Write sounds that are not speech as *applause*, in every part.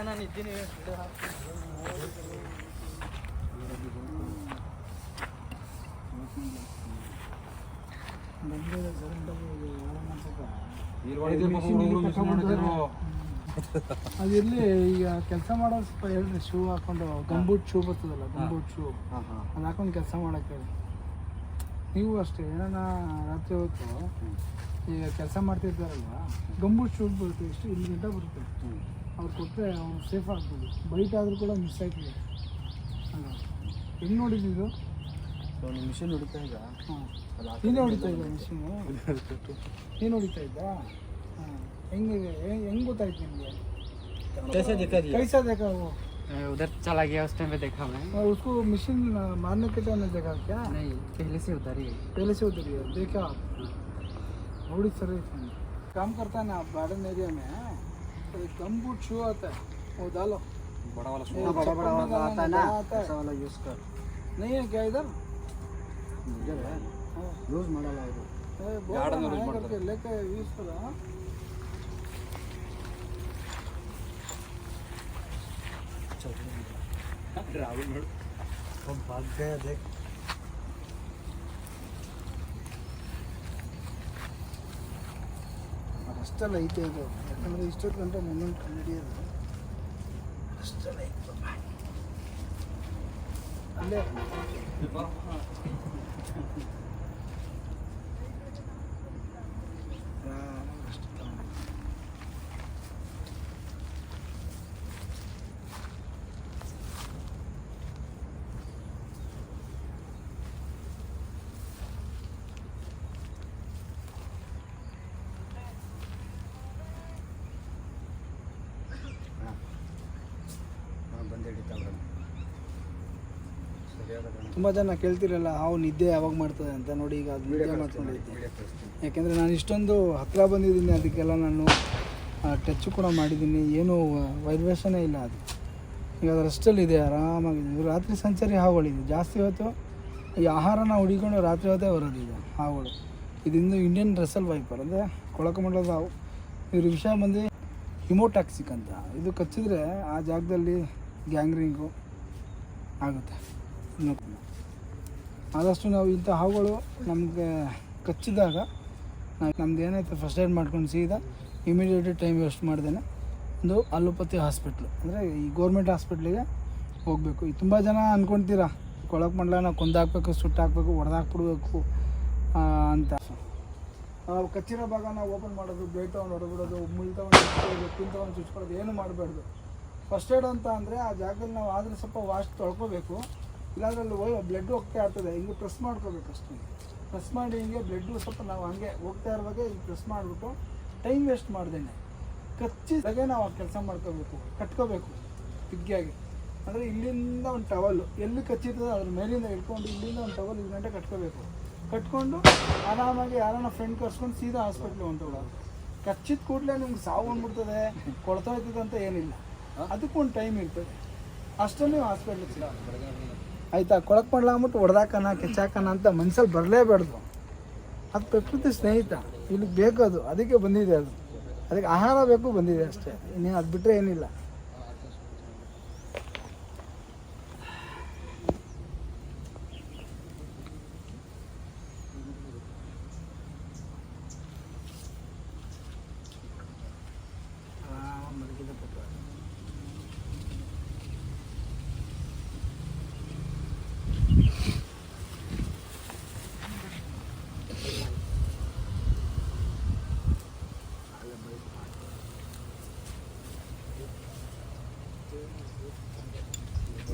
ನಾನು ಇದ್ದೀನಿ. ಅದಿರ್ಲಿ ಈಗ ಕೆಲಸ ಮಾಡೋ ಸ್ವಲ್ಪ ಹೇಳ್ರಿ ಶೂ ಹಾಕೊಂಡು ಗಂಬೂಟ್ ಶೂ ಬರ್ತದಲ್ಲ ಗಂಬೂಟ್ ಶೂ ಅದು ಹಾಕೊಂಡು ಕೆಲಸ ಮಾಡಕ್ಕೆ ಹೇಳಿ. ನೀವು ಅಷ್ಟೇ ಏನಾನ ರಾತ್ರಿ ಹೊತ್ತು ಈಗ ಕೆಲಸ ಮಾಡ್ತಿರ್ತಾರಲ್ವ ಗಂಬೂಟ್ ಶೂ ಬರುತ್ತೆ ಎಷ್ಟು ಇಲ್ಲಿ ಗಂಟ ಬರುತ್ತೆ ಅವ್ರು ಕೊಟ್ಟರೆ ಅವ್ನು ಸೇಫ್ ಆಗ್ಬೋದು ಬೈಟ್ ಆದರೂ ಕೂಡ ಮಿಸ್ ಆಯ್ತದೆ ಅಲ್ಲ ಹೆಂಗೆ ನೋಡಿದ್ದು ಮಿಷನ್ ಹುಡುಕ್ತಾ ಈಗ ಹಾಂ ನೀನೇ ಹೊಡಿತಾ ಇದ್ದ ಮಿಷಿನು ನೀನು ಹೊಡಿತಾ ಇದ್ದ ಹಾಂ ಹೆಂಗೆ ಹೆಂಗೆ ಗೊತ್ತಾಯ್ತು ನಿಮಗೆ कैसे दिखा दिया कैसा देखा वो उधर चला गया उस टाइम पे देखा मैं और उसको मशीन मारने के टाइम में देखा क्या नहीं पहले से उधर ही पहले से उतरी है देखा आप थोड़ी सर काम करता है ना आप गार्डन एरिया में गमबूट शू आता है। वो डालो। बड़ा वाला शू बड़ा अच्छा, बड़ा वाला आता है ना ऐसा वाला यूज़ कर। नहीं है क्या इधर? इधर है। यूज़ मॉडल है इधर बहुत यूज़ मॉडल लेके यूज़ करो हाँ। ड्राइविंग हम भाग गए देख। ಅಷ್ಟೆಲ್ಲ ಐತೆ ಇದು ಯಾಕಂದರೆ ಇಷ್ಟೊತ್ತು ಗಂಟೆ ಮುಂದೊಂದು ಕಂಡಿಡಿಯೋದು ಅಷ್ಟೆಲ್ಲ ಐತೆ ಅಲ್ಲೇ ಆರಾಮಾಗಿ ಬಂದು ಹಿಡಿತಾವ್ರೆ ಸರಿಯಾದ ತುಂಬ ಜನ ಕೇಳ್ತಿರಲ್ಲ ಹಾವು ನಿದ್ದೆ ಯಾವಾಗ ಮಾಡ್ತದೆ ಅಂತ ನೋಡಿ ಈಗ ಅದು ನಿದ್ದೆ ಮಾಡ್ಕೊಂಡಿದ್ದೆ. ಯಾಕೆಂದರೆ ನಾನು ಇಷ್ಟೊಂದು ಹತ್ತಿರ ಬಂದಿದ್ದೀನಿ ಅದಕ್ಕೆಲ್ಲ ನಾನು ಟಚ್ ಕೂಡ ಮಾಡಿದ್ದೀನಿ. ಏನೂ ವೈಬ್ರೇಷನೇ ಇಲ್ಲ ಅದು. ಈಗ ಅದು ರೆಸ್ಟಲ್ಲಿದೆ ಆರಾಮಾಗಿದೆ. ಇದು ರಾತ್ರಿ ಸಂಚಾರಿ ಹಾವುಗಳಿದೆ ಜಾಸ್ತಿ ಹೊತ್ತು ಈ ಆಹಾರನ ಹುಡಿಕೊಂಡು ರಾತ್ರಿ ಹೊತ್ತೇ ಬರೋದು ಈಗ ಹಾವುಗಳು. ಇದರಿಂದ ಇಂಡಿಯನ್ ರೆಸಲ್ ವೈಪರ್ ಅಂದರೆ ಕೊಳಕಮಂಡಲದ ಹಾವು. ಇದ್ರ ವಿಷಯ ಬಂದು ಹಿಮೋಟಾಕ್ಸಿಕ್ ಅಂತ. ಇದು ಕಚ್ಚಿದ್ರೆ ಆ ಜಾಗದಲ್ಲಿ ಗ್ಯಾಂಗ್ರಿಂಗು ಆಗುತ್ತೆ. ಆದಷ್ಟು ನಾವು ಇಂಥ ಹಾವುಗಳು ನಮಗೆ ಕಚ್ಚಿದಾಗ ನಮ್ದು ಏನಾಯ್ತು ಫಸ್ಟ್ ಏಡ್ ಮಾಡ್ಕೊಂಡು ಸೀದಾ ಇಮಿಡಿಯೇಟ್ ಟೈಮ್ ವೇಸ್ಟ್ ಮಾಡ್ದೇನೆ ಒಂದು ಅಲೋಪತಿ ಹಾಸ್ಪಿಟ್ಲು ಅಂದರೆ ಈ ಗೌರ್ಮೆಂಟ್ ಹಾಸ್ಪಿಟ್ಲಿಗೆ ಹೋಗಬೇಕು. ಈ ತುಂಬ ಜನ ಅಂದ್ಕೊಳ್ತೀರಾ ಕೊಳಕ್ ನಾವು ಕೊಂದಾಕ್ಬೇಕು, ಸುಟ್ಟಾಕಬೇಕು ಹೊಡೆದಾಕ್ಬಿಡ್ಬೇಕು ಅಂತ. ನಾವು ಕಚ್ಚಿರೋ ಭಾಗನ ಓಪನ್ ಮಾಡೋದು ಬ್ಲೇಡ್ ತೊಗೊಂಡು ಹೊಡೆದ್ಬಿಡೋದು ತೊಗೊಂಡು ಚುಚ್ಕೊಳ್ಳೋದು, ಏನು ಮಾಡಬಾರ್ದು. ಫಸ್ಟ್ ಏಡ್ ಅಂತ ಅಂದರೆ ಆ ಜಾಗದಲ್ಲಿ ನಾವು ಆದರೆ ಸ್ವಲ್ಪ ವಾಶ್ ತೊಳ್ಕೊಬೇಕು. ಇಲ್ಲಾಂದ್ರೆ ಅಲ್ಲಿ ಹೋಗಿ ಬ್ಲಡ್ ಹೋಗ್ತಾ ಇರ್ತದೆ. ಹಿಂಗೆ ಪ್ರೆಸ್ ಮಾಡ್ಕೋಬೇಕು ಅಷ್ಟೇ. ಪ್ರೆಸ್ ಮಾಡಿ ಹಿಂಗೆ ಬ್ಲಡ್ಡು ಸ್ವಲ್ಪ ನಾವು ಹಂಗೆ ಹೋಗ್ತಾ ಇರುವಾಗ ಹಿಂಗೆ ಪ್ರೆಸ್ ಮಾಡಿಬಿಟ್ಟು ಟೈಮ್ ವೇಸ್ಟ್ ಮಾಡ್ದೇನೆ. ಕಚ್ಚಿದಾಗೆ ನಾವು ಆ ಕೆಲಸ ಮಾಡ್ಕೋಬೇಕು, ಕಟ್ಕೋಬೇಕು ಬಿಗ್ಗಿಯಾಗಿ ಅಂದರೆ ಇಲ್ಲಿಂದ ಒಂದು ಟವಲ್ಲು ಎಲ್ಲಿ ಕಚ್ಚಿರ್ತದೆ ಅದ್ರ ಮೇಲಿಂದ ಹಿಡ್ಕೊಂಡು ಇಲ್ಲಿಂದ ಒಂದು ಟವಲ್ ಇಲ್ಲಿ ಗಂಟೆ ಕಟ್ಕೋಬೇಕು. ಕಟ್ಕೊಂಡು ಆರಾಮಾಗಿ ಯಾರನ್ನ ಫ್ರೆಂಡ್ ಕರ್ಸ್ಕೊಂಡು ಸೀದಾ ಹಾಸ್ಪಿಟ್ಲಿಗೆ ಹೊಂಟೋಗೋದು ಕಚ್ಚಿದ ಕೂಡಲೇ ನಿಮ್ಗೆ ಸಾವು ಬಂದ್ಬಿಡ್ತದೆ ಕೊಡ್ತಾ ಅಂತ ಏನಿಲ್ಲ. ಅದಕ್ಕೂ ಒಂದು ಟೈಮ್ ಇರ್ತದೆ ಅಷ್ಟರಲ್ಲಿ ಹಾಸ್ಪಿಟ್ಲಿಗೆ ಸಿಗ ಆಯ್ತಾ? ಕೊಳಕ್ ಮಾಡ್ಲ ಅಂದ್ಬಿಟ್ಟು ಹೊಡೆದಾಕನ, ಕೆಚ್ಚಾಕನ ಅಂತ ಮನ್ಸಲ್ಲಿ ಬರಲೇಬಾರ್ದು ಅದು ಪ್ರಕೃತಿ ಸ್ನೇಹಿತ. ಇಲ್ಲಿ ಬೇಕು ಅದು. ಅದಕ್ಕೆ ಬಂದಿದೆ ಅದು. ಅದಕ್ಕೆ ಆಹಾರ ಬೇಕು ಬಂದಿದೆ ಅಷ್ಟೇ. ಇನ್ನೇನು ಅದು ಬಿಟ್ಟರೆ ಏನಿಲ್ಲ.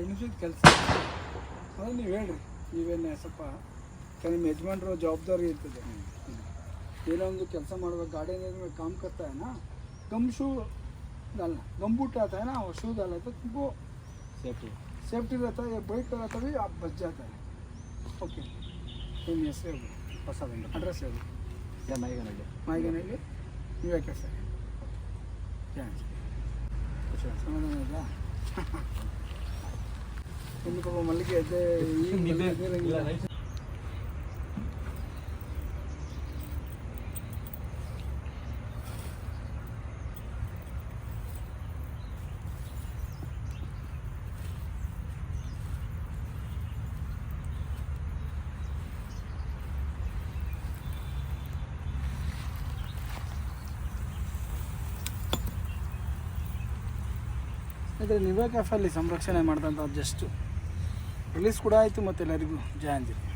ಐತೆ ದೂರ ಇಟ್ಕೊಂಡಿದ್ದೆ ನಾನು ಐದು ನಿಮಿಷದ ಕೆಲಸ ಅದು ನೀವು ಹೇಳ್ರಿ ನೀವೇನು ಸ್ವಲ್ಪ ಯಾಕಂದ್ರೆ ನಿಮ್ಮ ಯಜಮಾನ್ರು ಜವಾಬ್ದಾರಿ ಇರ್ತದೆ ಏನೋ ಒಂದು ಕೆಲಸ ಮಾಡುವಾಗ ಗಾಡಿ में काम करता है ना गम शू डालना गम बूट आता है ना वो शू डाला तो तुमको ಸೇಫ್ಟಿ सेफ्टी रहता है ये बाइक का रहता भी आप बच जाता है ಓಕೆ ನಿಮ್ಮ ಹೆಸರು ಹೇಳಿ ಹೊಸದಿಂದ ಅಡ್ರೆಸ್ ಹೇಳಿ ಯಾ ಮೈಗನಲ್ಲಿ ಮಾಯಿಗನಲ್ಲಿ ನೀವೇ ಕೆಲಸ ಸಮಾಧಾನ *laughs* ಇದೆಯಾ ಇನ್ನು ಪಾಪ ಮಲ್ಲಿಗೆ ಇದೆ ಈ ಮಲ್ಲಿಗೆ ಇರಂಗಿಲ್ಲ. ಸ್ನೇಹಿತರೆ ನಿವೇ ಕ್ಯಾಫಲ್ಲಿ ಸಂರಕ್ಷಣೆ ಮಾಡಿದಂಥ ಜಸ್ಟ್ ರಿಲೀಸ್ ಕೂಡ ಆಯಿತು ಮತ್ತೆ ಎಲ್ಲರಿಗೂ ಜಯ ಅಂದಿರಿ